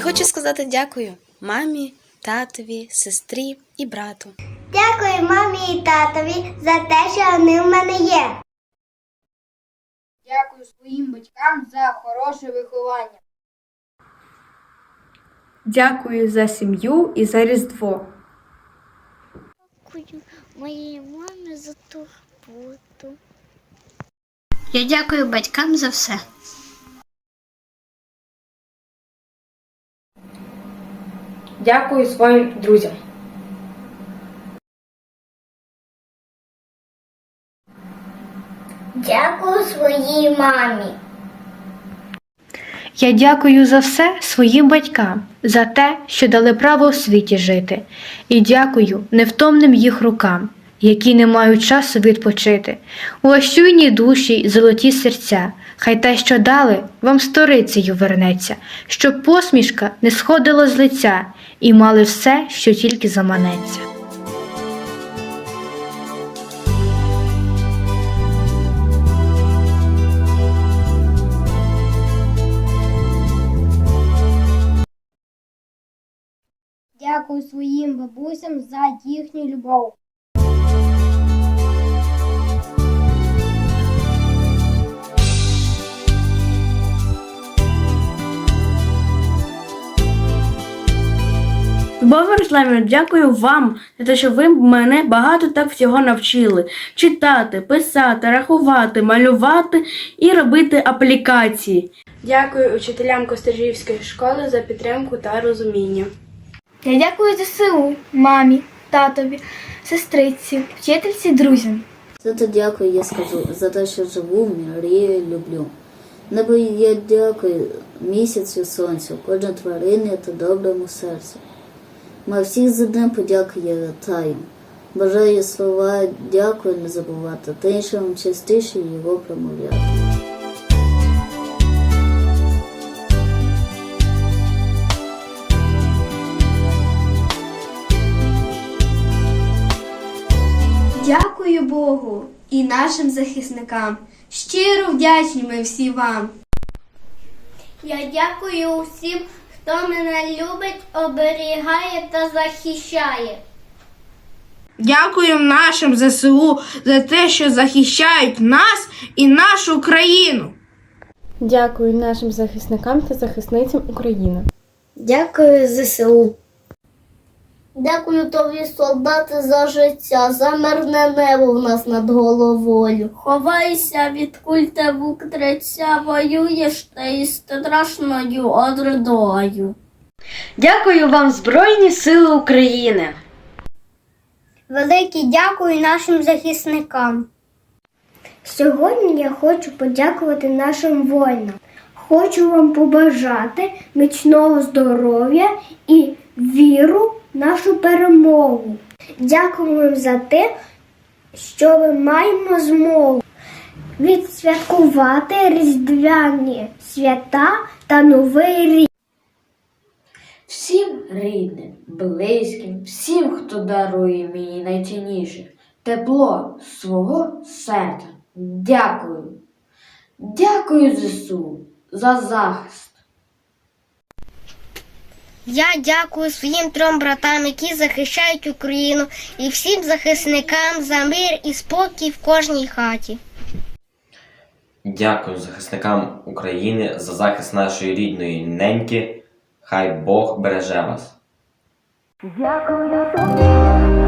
хочу сказати дякую мамі, татові, сестрі і брату. Дякую мамі і татові за те, що вони в мене є. Дякую своїм батькам за хороше виховання. Дякую за сім'ю і за Різдво. Дякую моїй мамі за турботу. Я дякую батькам за все. Дякую своїм друзям. Дякую своїй мамі. Я дякую за все своїм батькам, за те, що дали право у світі жити, і дякую невтомним їх рукам, які не мають часу відпочити. У ощуйній душі й золоті серця, хай те, що дали, вам сторицею вернеться, щоб посмішка не сходила з лиця, і мали все, що тільки заманеться. Дякую своїм бабусям за їхню любов. Любов Ярославівна, дякую вам за те, що ви мене багато так всього навчили: читати, писати, рахувати, малювати і робити аплікації. Дякую учителям Костержівської школи за підтримку та розуміння. Я дякую ЗСУ, мамі, татові, сестриці, вчительці, друзям. За це дякую, я скажу, за те, що живу, мрію, люблю. Небо я дякую місяцю сонцю, кожній тварині та доброму серцю. Ми всіх за днем подяки я вітаю. Бажаю слова дякую не забувати, та іншим частіше його промовляти. Дякую Богу і нашим захисникам. Щиро вдячні ми всі вам. Я дякую усім, хто мене любить, оберігає та захищає. Дякуємо нашим ЗСУ за те, що захищають нас і нашу країну. Дякую нашим захисникам та захисницям України. Дякую ЗСУ. Дякую тобі, солдати, за життя, за мирне небо в нас над головою. Ховайся від куль та вукриця, воюєш ти із страшною ордою. Дякую вам, Збройні Сили України! Велике дякую нашим захисникам. Сьогодні я хочу подякувати нашим воїнам. Хочу вам побажати міцного здоров'я і віру нашу перемогу. Дякую вам за те, що ми маємо змогу відсвяткувати різдвяні свята та новий рік. Всім рідним, близьким, всім, хто дарує мені найцінніше тепло свого серця. Дякую. Дякую ЗСУ за захист. Я дякую своїм трьом братам, які захищають Україну, і всім захисникам за мир і спокій в кожній хаті. Дякую захисникам України за захист нашої рідної неньки. Хай Бог береже вас. Хлопці,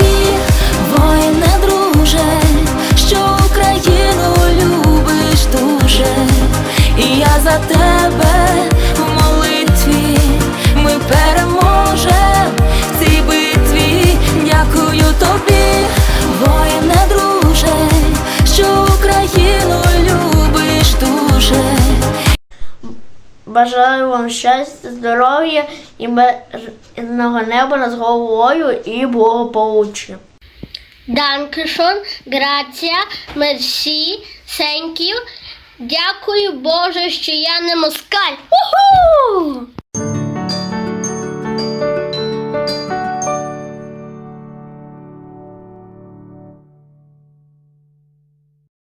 воїне друже, що Україну любиш дуже. І я за тебе в молитві ми переможем в битві. Дякую тобі, воїне друже, що Україну любиш дуже. Бажаю вам щастя, здоров'я і мирного неба над головою і благополуччя. Данкишон, грація, мерсі, сеньків. Дякую Боже, що я не москаль. Уху!